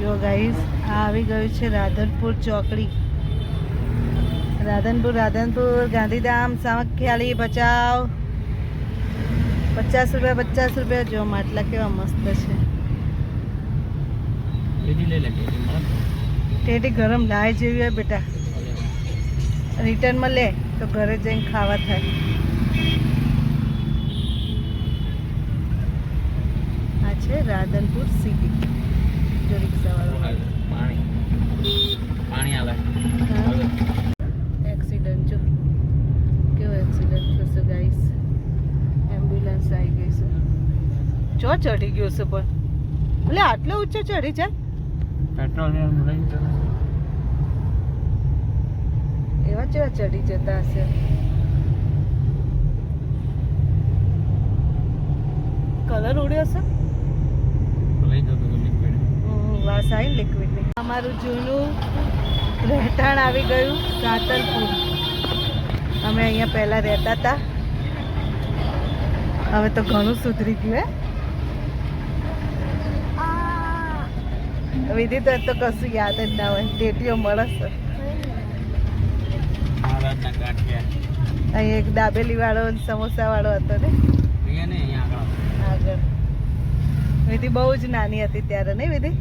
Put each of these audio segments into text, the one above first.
જો ગાઈસ આ આવી ગયું છે રાધનપુર ચોકડી. રાધનપુર રાધનપુર ગાંધીધામ સામખ્યાલી બચાવ પચાસ રૂપિયા પચાસ રૂપિયા જો માટલા કેવા મસ્ત છે. ટેટી ગરમ લાય જેવી હોય બેટા. રિટર્નમાં લે તો ઘરે જઈને ખાવા થાય. આ છે રાધનપુર સિટી જો રિક્ષાવાળો પાણી. પાણી આવે. એક્સિડન્ટ જો. કેવો એક્સિડન્ટ થશે ગાઈસ એમ્બ્યુલન્સ આવી ગઈ છે. જો ચડી ગયો છે પણ. એટલે આટલો ઊંચો ચડી જાય? પેટ્રોલ એવા જેવા ચડી જતા હશે? કલર ઉડ્યો છે લઈ જતો તો લિક્વિડ હમ, વાસ આવી લિક્વિડની અમારું જૂનું રહેઠાણ આવી ગયું સાતલપુર અમે અહીંયા પહેલાં રહેતા હતા. હવે તો ઘણું સુધરી ગયું હે? વિધિ તો તો કશું યાદ જ ના હોય. ટેટીઓ મળે છે મહારાજના અહીં એક દાબેલી વાળો સમોસા વાળો હતો ને? અહીંયા ને અહીંયા આગળ. આગળ. વિધિ બહુ જ નાની હતી ત્યારે નહીં વિધિ?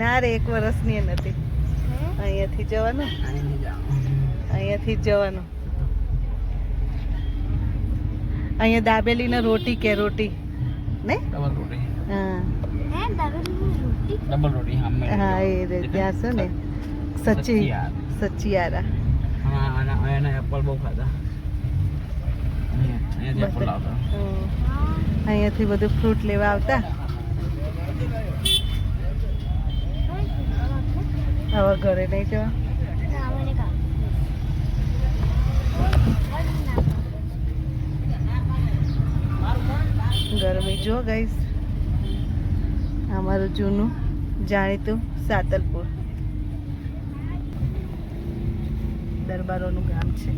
ના રે એક વર્ષની એ નથી. અહીંયાથી જવાનું? અહીંયાથી જવાનું. અહીંયા દાબેલીને રોટી કે રોટી? ને? હા. એ રે ત્યાં છે ને? સચી સચ્ચિયારા હા એપલ બહુ ખાધા. અહીંયાથી બધું ફ્રૂટ લેવા આવતા? હવે ઘરે નહીં જવા? ગરમી જો ગઈશ અમારું જૂનું જાણીતું સાતલપુર. દરબારોનું ગામ છે.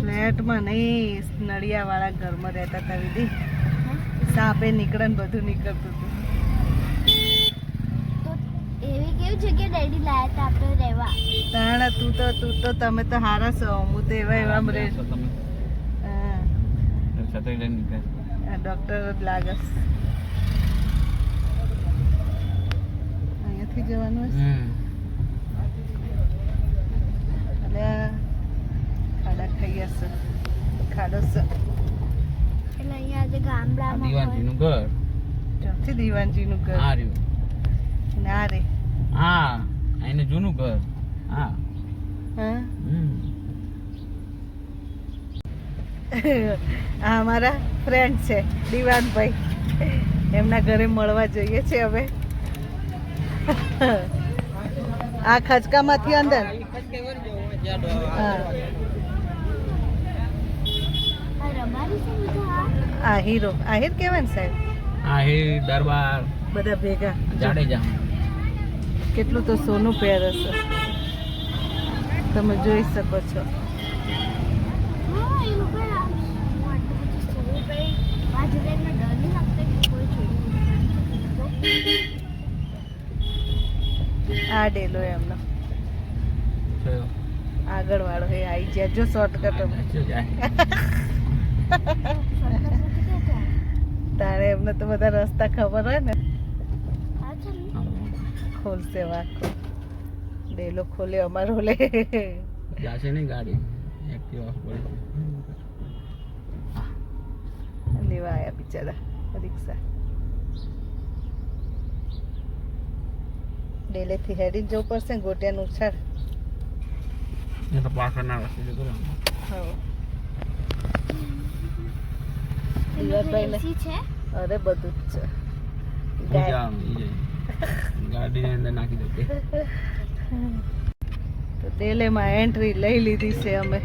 ફ્લેટમાં નહીં નળિયાવાળા ઘરમાં રહેતા હતા વિધિ. સાપે નીકળે ને બધું નીકળતું હતું. એવી કેવી જગ્યા ડેડી લાયા હતા આપણે રહેવા? તાણા તું તો તું તો તમે તો હારા છો. હું તો એવા એવા મરે ડૉક્ટર જ લાગસ અહીંયાથી જવાનું એટલે ખાડા ખાઈ હશે ખાડો છે. એટલે અહીંયા આજે ગામડામાં. દીવાનજીનું ઘર? ચોથી દીવાનજીનું ઘર? આ રહ્યું. ના રે. હા એને જૂનું ઘર. હા. હા? આ અમારા ફ્રેન્ડ છે દિવાનભાઈ. એમના ઘરે મળવા જઈએ છે હવે. આ ખચકામાંથી અંદર. આ હીરો. આહિર કહેવાય ને સાહેબ? આહિર દરબાર. બધા ભેગા. જાડેજા. કેટલું તો સોનું પહેર હશે. તમે જોઈ શકો છો. હા, આ- ડેલો એમનો. આગળ વાળો એ આવી જાય જો શોર્ટકટ તારે એમને તો બધા રસ્તા ખબર હોય ને? ખોલશે વાકો ડેલો ખોલે અમારો લે. જાશે ને ગાડી? એક્ટિવા પડી લેવા આયા બિચારા રિક્ષા. ડેલેથી હેડી જવું પડશે ને ગોટિયાનું ઉછાળ. એ તો પાછળના રસ્તે જતો રહ્યો. ને- અરે બધું જ છે. ગાય. ગાડીની અંદર નાખી તો ડેલેમાં એન્ટ્રી લઈ લીધી છે અમે.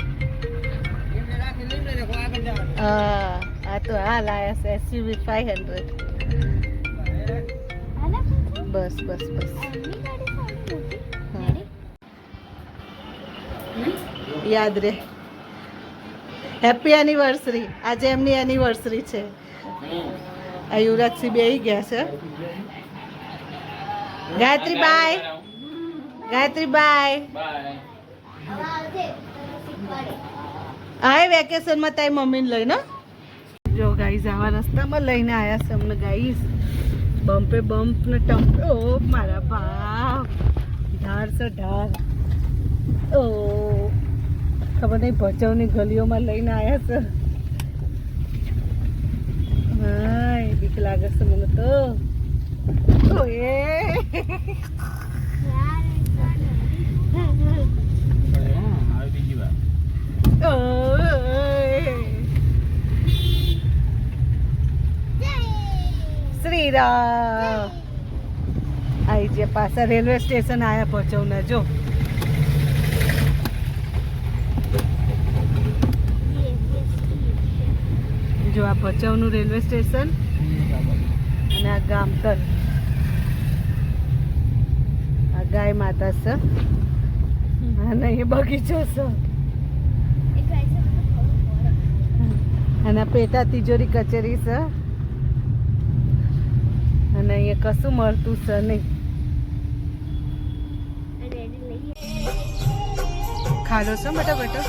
હા, આ તો આ લાયા છે એસયુવી ફાઈવ હંડ્રેડ? બસ બસ બસ? યાદ રે. હેપી એનિવર્સરી આજે એમની એનિવર્સરી છે. આ યુવરાજસિંહ બે ગયા છે. ગાયત્રી બાય ગાયત્રી બાય હવે વેકેશનમાં તારી મમ્મીને લઈને. જો ગાઈઝ આવા રસ્તામાં લઈને આવ્યા છે અમને ગાઈઝ બમ્પે બમ્પ ને ટમ્પે ઓ મારા બાપ. ઢાર છે ઢાર ઓ. ખબર નહીં, ભચાઉની ગલીઓમાં લઈને આવ્યા છે. હાય, બીક લાગે છે મને તો. આવી. શ્રીરામ આઈ જે પાછા રેલવે સ્ટેશન આયા ભચાઉના જો જો આ ભચાઉનું રેલવે સ્ટેશન અને આ ગામતલ આ ગાય માતા છે અને એ બગીચો છે અને પેટા તિજોરી કચેરી છે અને અહીંયા કશું મળતું છે નહીં. ખાડો છો બેટા બેટા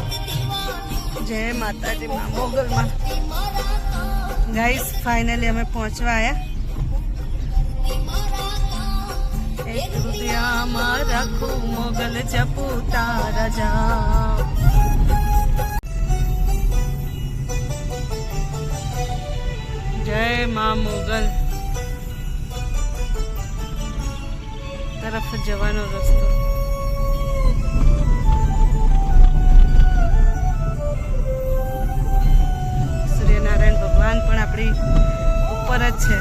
જય માતાજી મોગલમાં. ગાઈસ ફાઇનલી અમે પહોંચવા આવ્યા હૃદયમાં રાખું મોગલ ચપુતા રજા. જય માં મોગલ. તરફ જવાનો રસ્તો. સૂર્યનારાયણ ભગવાન પણ આપણી ઉપર જ છે.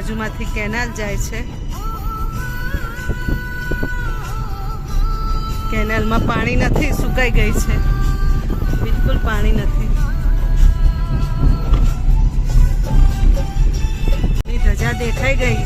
બાજુમાંથી કેનાલ જાય છે. કેનાલમાં પાણી નથી, સુકાઈ ગઈ છે. બિલકુલ પાણી નથી. ધજા દેખાઈ ગઈ.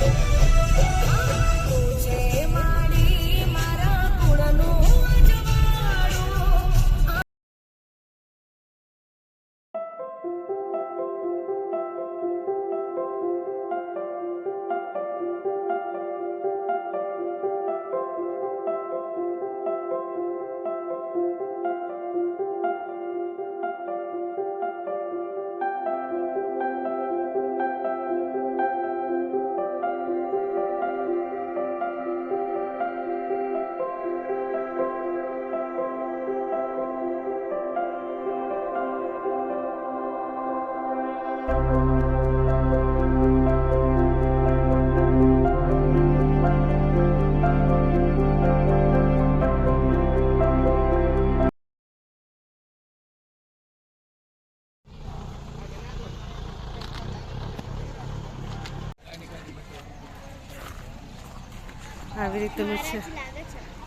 આવી રીતનું છે.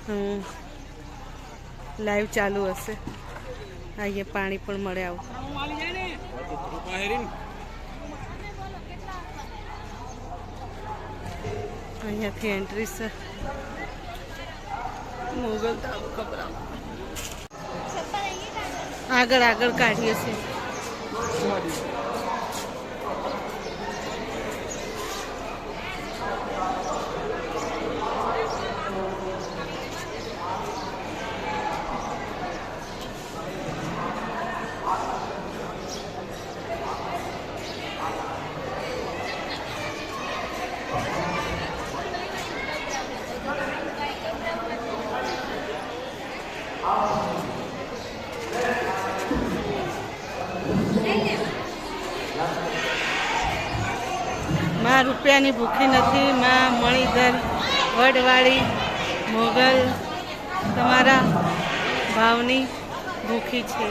હમ. લાઈવ ચાલુ હશે. અહીંયા પાણી પણ મળે આવું. અહીંયાથી એન્ટ્રી છે. મોગલ ધાબો ખબર આગળ આગળ કાઢીએ છીએ માં રૂપિયાની ભૂખી નથી, માં, મણિધર, વડવાળી, મોગલ, તમારા ભાવની ભૂખી છે.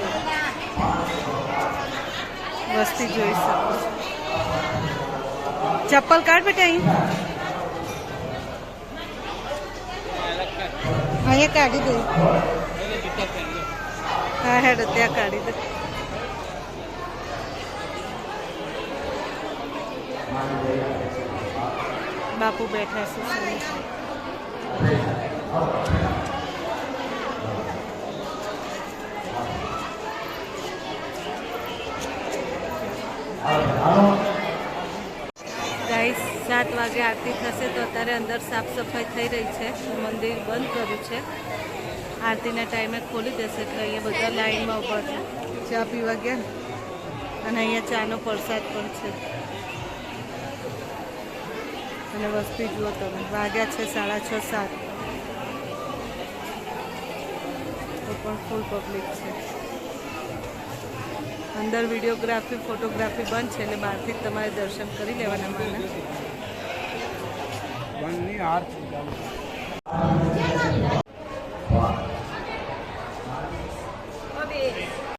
વસ્તી જોઈ શકો. ચપ્પલ કાઢ બેટા અહીં. અહીંયા કાઢી દે. હા, હેડ, ત્યાં કાઢી દે. બાપુ બેઠા છે ગાઈસ સાત વાગે આરતી થશે તો અત્યારે અંદર સાફ સફાઈ થઈ રહી છે. મંદિર બંધ કર્યું છે. આરતીના ટાઈમે ખોલી દેશે એટલે અહીંયા બધા લાઈનમાં ઊભા છે. ચા પીવા ગયા. અને અહીંયા ચાનો પ્રસાદ પણ છે. અને વસ્તી જુઓ તમે. વાગ્યા છે સાડા છ, સાત. તો પણ ફૂલ પબ્લિક છે. અંદર વિડીયોગ્રાફી ફોટોગ્રાફી બંધ છે એટલે બહારથી તમારે દર્શન કરી લેવાના માના.